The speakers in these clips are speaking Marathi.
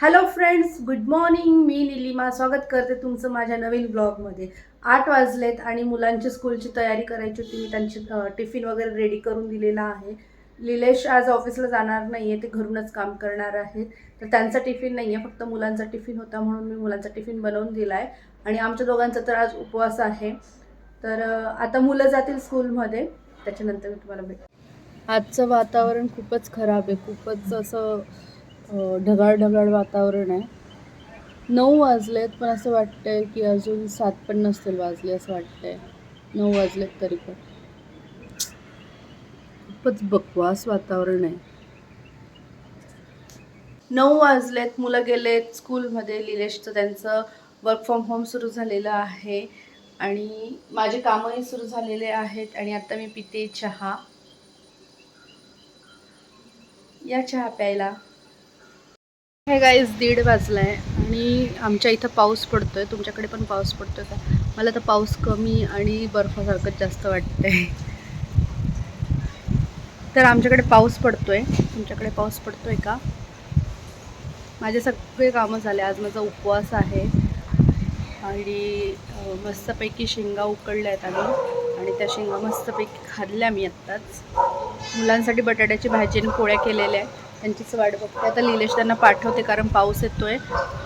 हॅलो फ्रेंड्स गुड मॉर्निंग मी निलिमा स्वागत करते तुमचं माझ्या नवीन ब्लॉगमध्ये आठ वाजलेत आणि मुलांची स्कूलची तयारी करायची होती. मी त्यांची टिफिन वगैरे रेडी करून दिलेला आहे. लिलेश आज ऑफिसला जाणार नाही आहे ते घरूनच काम करणार आहेत. तर त्यांचा टिफिन नाही आहे फक्त मुलांचा टिफिन होता म्हणून मी मुलांचा टिफिन बनवून दिला आहे आणि आमच्या दोघांचा तर आज उपवास आहे. तर आता मुलं जातील स्कूलमध्ये त्याच्यानंतर मी तुम्हाला भेट आजचं वातावरण खूपच खराब आहे. खूपच असं ढगाळ ढगाळ वातावरण आहे. नऊ वाजलेत पण असं वाटतंय की अजून सात पण नसतील वाजले असं वाटतंय. नऊ वाजलेत तरी पण. खूपच बकवास वातावरण आहे. नऊ वाजलेत मुलं गेलेत स्कूलमध्ये. लिलेशचं त्यांचं वर्क फ्रॉम होम सुरू झालेलं आहे. आणि माझे कामही सुरू झालेले आहेत आणि आता मी पिते चहा. या चहा प्यायला. हे गाईज दीड वाजला आहे आणि आमच्या इथं पाऊस पडतो आहे तुमच्याकडे पण पाऊस पडतो का? मला तर पाऊस कमी आणि बर्फासारखंच जास्त वाटतंय. तर आमच्याकडे पाऊस पडतो आहे तुमच्याकडे पाऊस पडतो आहे का? माझे सगळे कामं झाले. आज माझा उपवास आहे. आणि मस्तपैकी शेंगा उकडल्या आहेत आम्ही. आणि त्या शेंगा मस्तपैकी खाल्ल्या मी आत्ताच. मुलांसाठी बटाट्याची भाजी आणि पोळ्या केलेल्या आहे त्यांचीच वाट बघते. आता लिलेश त्यांना पाठवते कारण पाऊस येतोय.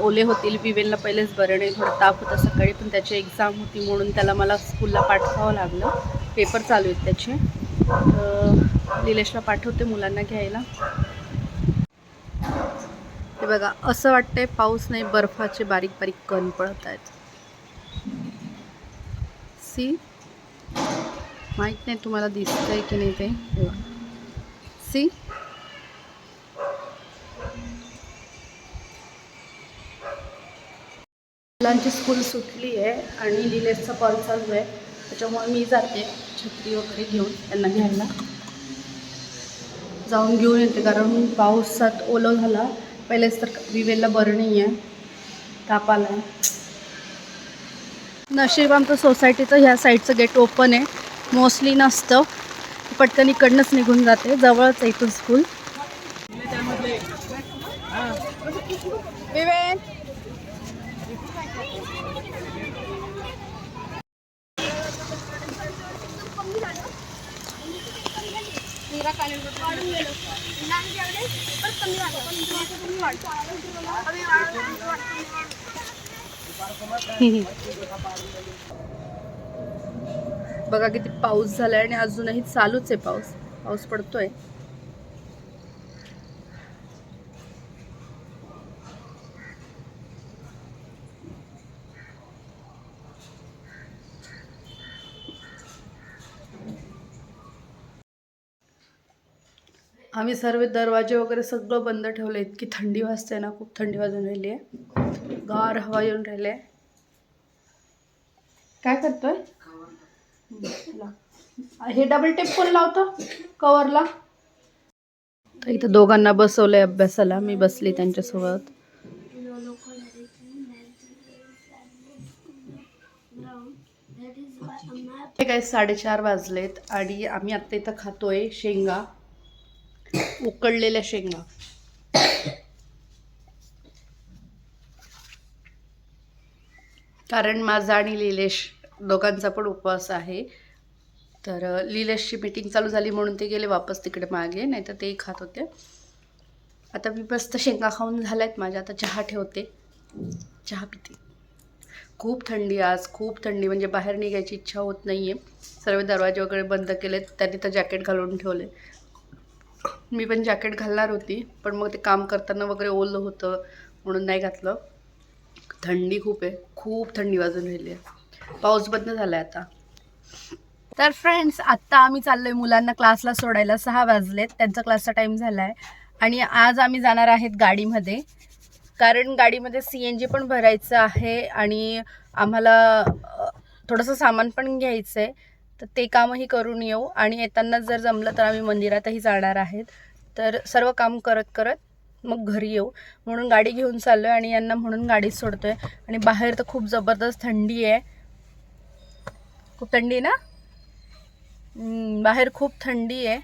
ओले होतील विवेलला पहिलेच बरं नाही थोडा ताप होता सकाळी पण त्याची एक्झाम होती म्हणून त्याला मला स्कूलला पाठवावं लागलं. पेपर चालू आहेत त्याचे. तर लिलेशला पाठवते मुलांना घ्यायला. हे बघा असं वाटतंय पाऊस नाही बर्फाचे बारीक बारीक कण पडत आहेत. सी माहीत नाही तुम्हाला दिसतंय की नाही ते. सी मुलांची स्कूल सुटली आहे आणि लिलेसचा कॉल चालू आहे. त्याच्यामुळे मी जाते छत्री वगैरे घेऊन त्यांना घ्यायला. जाऊन घेऊन येते कारण पावसात ओलं झाला. पहिलेच तर विवेलला बरं नाही आहे. ताप आला आहे नशीब आमचं सोसायटीचं ह्या साईडचं गेट ओपन आहे. मोस्टली नसतं. पटकन इकडनंच निघून जाते. जवळच आहे इथून स्कूल विवेक बघा किती पाऊस झालाय आणि अजूनही चालूच आहे पाऊस. पाऊस पडतोय. आम्ही सर्व दरवाजे वगैरे सगळं बंद ठेवलं. इतकी थंडी वाजते ना खूप थंडी वाजून राहिली आहे. गार हवा येऊन राहिली आहे. काय करतोय? हे डबल टेप कोण लावतो? कवरला? तर इथं दोघांना बसवलंय अभ्यासाला. मी बसली त्यांच्यासोबत. काय साडेचार वाजलेत. आणि आम्ही आत्ता इथं खातोय शेंगा. उकडलेल्या शेंगा. कारण माझा आणि लिलेश दोघांचा पण उपवास आहे. तर लिलेशची मीटिंग चालू झाली म्हणून ते गेले वापस तिकडे मागे नाही तर तेही खात होते. आता मी मस्त शेंगा खाऊन झाल्या आहेत माझ्या. आता चहा ठेवते. चहा पिते. खूप थंडी आज. खूप थंडी. म्हणजे बाहेर निघायची इच्छा होत नाही आहे सर्व दरवाजे वगैरे बंद केलेत. त्यांनी तर जॅकेट घालून ठेवले. मी पण जॅकेट घालणार होती पण मग ते काम करताना वगैरे ओलं होतं म्हणून नाही घातलं. थंडी खूप आहे खूप थंडी वाजून राहिली आहे. पाऊस बंद झाला आहे आता. तर फ्रेंड्स आत्ता आम्ही चाललोय मुलांना क्लासला सोडायला. सहा वाजलेत त्यांचा क्लासचा टाईम झाला आहे आणि आज आम्ही जाणार आहेत गाडीमध्ये. कारण गाडीमध्ये सी एन जी पण भरायचं आहे आणि आम्हाला थोडंसं सामान पण घ्यायचं आहे तर ते कामही करून येऊ. आणि येताना जर जमलं तर आम्ही मंदिरातही जाणार आहेत. तर सर्व काम करत करत मग घरी येऊ. म्हणून गाडी घेऊन चाललो आहे आणि यांना म्हणून गाडीच सोडतो आहे आणि बाहेर तर खूप जबरदस्त थंडी आहे. खूप थंडी ना? बाहेर खूप थंडी आहे.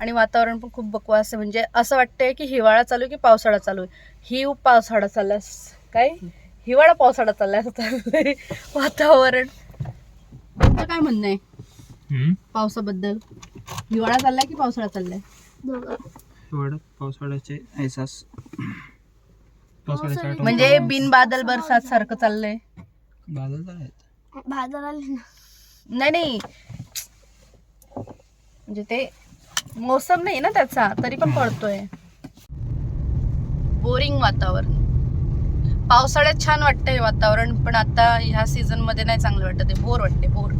आणि वातावरण पण खूप बकवास आहे. म्हणजे असं वाटतंय की हिवाळा चालू आहे की पावसाळा चालू आहे? ही पावसाळा चाललास काय? हिवाळा पावसाळा चाललाय असं चाललंय वातावरण. तुमचं काय म्हणणं आहे? हम्म. पावसाबद्दल. हिवाळा चाललाय की पावसाळा चाललाय? हिवाळ्यात पावसाळ्याचे एहसास. पावसाळ्याच्या आठवण. म्हणजे बिन बादल बरसात सारखं चाललंय. बादल तर आहेत. नाही नाही. म्हणजे ते मोसम नाही ना त्याचा तरी पण पडतोय बोरिंग वातावरण. पावसाळ्यात छान वाटतं हे वातावरण पण आता ह्या सीझनमध्ये नाही चांगलं वाटत ते बोर वाटते बोर.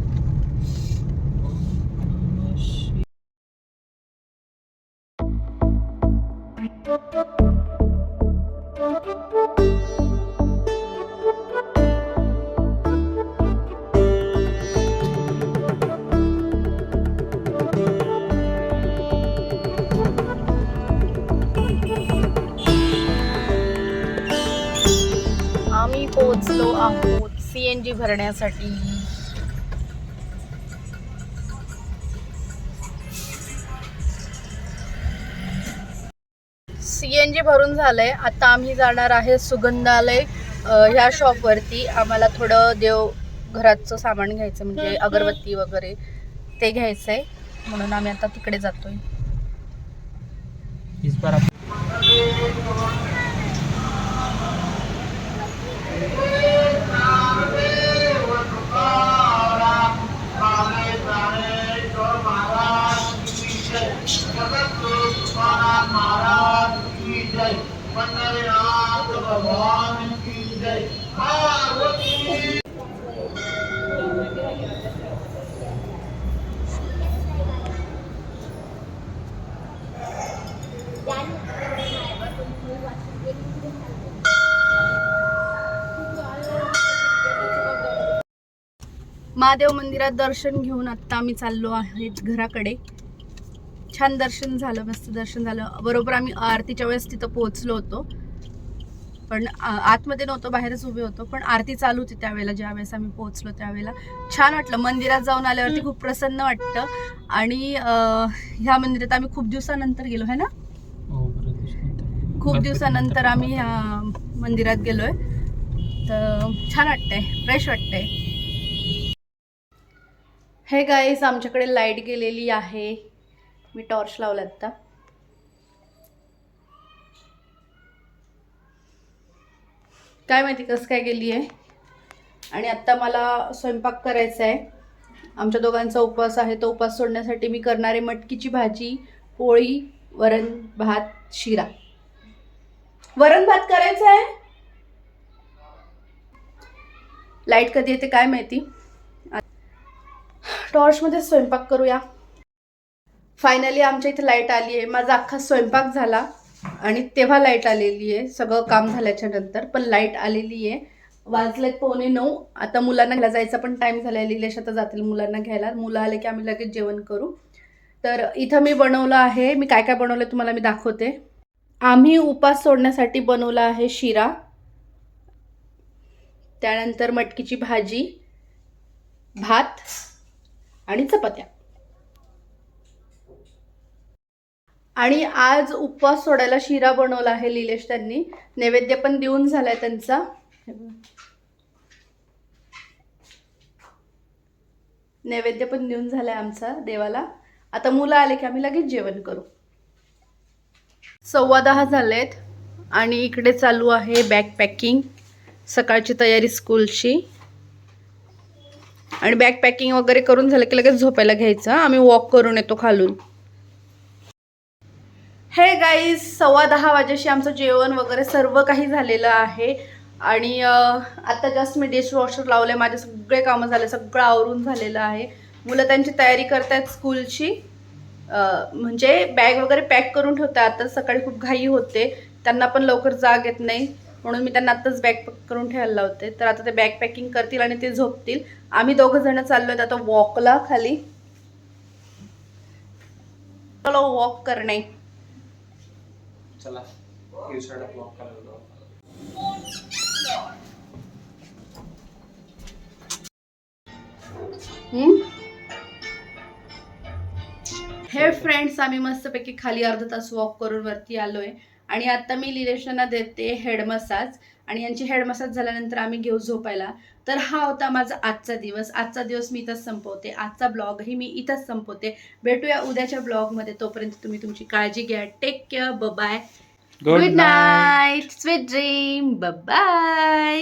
आहोत सीएनजी भरण्यासाठी. सीएनजी भरून झालंय. आता आम्ही जाणार आहे सुगंधालय ह्या शॉपवरती. आम्हाला थोडं देव घराचं सामान घ्यायचं म्हणजे अगरबत्ती वगैरे ते घ्यायचंय. म्हणून आम्ही आता तिकडे जातोय. इस महादेव मंदिरात दर्शन घेऊन आत्ता आम्ही चाललो आहेत घराकडे. छान दर्शन झालं मस्त दर्शन झालं. बरोबर आम्ही आरतीच्या वेळेस तिथं पोहोचलो होतो. पण आतमध्ये नव्हतो बाहेरच उभे होतो. पण आरती चालू होती त्यावेळेला ज्या वेळेस आम्ही पोहोचलो त्यावेळेला. छान वाटलं. मंदिरात जाऊन आल्यावरती खूप प्रसन्न वाटतं. आणि ह्या मंदिरात आम्ही खूप दिवसानंतर गेलो है ना? हो. खूप दिवसानंतर नंतर आम्ही ह्या मंदिरात गेलोय. तर छान वाटतंय. फ्रेश वाटतंय. हे गाईस आमच्याकडे लाइट गेलेली आहे. मी टॉर्च लावला आत्ता. काय माहिती कसं काय गेली आहे आणि आत्ता मला स्वयंपाक करायचा आहे आमच्या दोघांचा उपवास आहे. तो उपवास सोडण्यासाठी मी करणारे मटकीची भाजी पोळी वरण भात शिरा. वरण भात करायचा आहे लाइट कधी येते काय माहिती? टॉर्चमध्ये स्वयंपाक करूया. फायनली आमच्या इथे लाइट आली आहे. माझा अख्खा स्वयंपाक झाला आणि तेव्हा लाइट आलेली आहे. सगळं काम झाल्याच्यानंतर पण लाइट आलेली आहे. वाजलेत पावणे नऊ. आता मुलांना घ्यायला जायचा पण टाईम झाला आहे लिलेश आता जातील मुलांना घ्यायला. मुलं आले की आम्ही लगेच जेवण करू. तर इथं मी बनवलं आहे. मी काय काय बनवलं तुम्हाला मी दाखवते. आम्ही उपास सोडण्यासाठी बनवला आहे शिरा. त्यानंतर मटकीची भाजी भात आणि चपात्या. आणि आज उपवास सोडायला शिरा बनवला आहे लिलेश त्यांनी. नैवेद्य पण देऊन झालाय त्यांचा. नैवेद्य पण देऊन झालाय आमचा देवाला. आता मुलं आले की आम्ही लगेच जेवण करू. सव्वा दहा झालेत आणि इकडे चालू आहे बॅग पॅकिंग सकाळची तयारी स्कूलची आणि बॅग पॅकिंग वगैरे करून झालं की लगेच झोपायला घ्यायचं. आम्ही वॉक करून येतो खालून. गाईज सव्वा दहा वाजेशी आमचं जेवण वगैरे सर्व काही झालेलं आहे. आणि आत्ता आता जस्ट मी डिशवॉशर लावलं आहे माझे सगळे कामं झाले सगळं आवरून झालेलं आहे. मुलं त्यांची तयारी करतायत स्कूलची. म्हणजे बॅग वगैरे पॅक करून ठेवतात. आता सकाळी खूप घाई होते. त्यांना पण लवकर जाग येत नाही. म्हणून मी त्यांना आत्ताच बॅग पॅक करून ठेवायला लावते. तर आता ते बॅग पॅकिंग करतील आणि ते झोपतील. आम्ही दोघं जण चाललो आहेत आता वॉकला खाली. चलो वॉक करणे. चला ही साइड up lock करायला हम्म? हे फ्रेंड्स आम्ही मस्तपैकी खाली अर्धा तास वॉक करून वरती आलोय आणि आता मी लिलेशना देते हेड मसाज. आणि यांची हेड मसाज झाल्यानंतर आम्ही घेऊ झोपायला. तर हा होता माझा आजचा दिवस. आजचा दिवस मी इथंच संपवते. आजचा ब्लॉगही मी इथंच संपवते. भेटूया उद्याच्या ब्लॉगमध्ये. तोपर्यंत तुम्ही तुमची काळजी घ्या. Take care bye good night sweet dream bye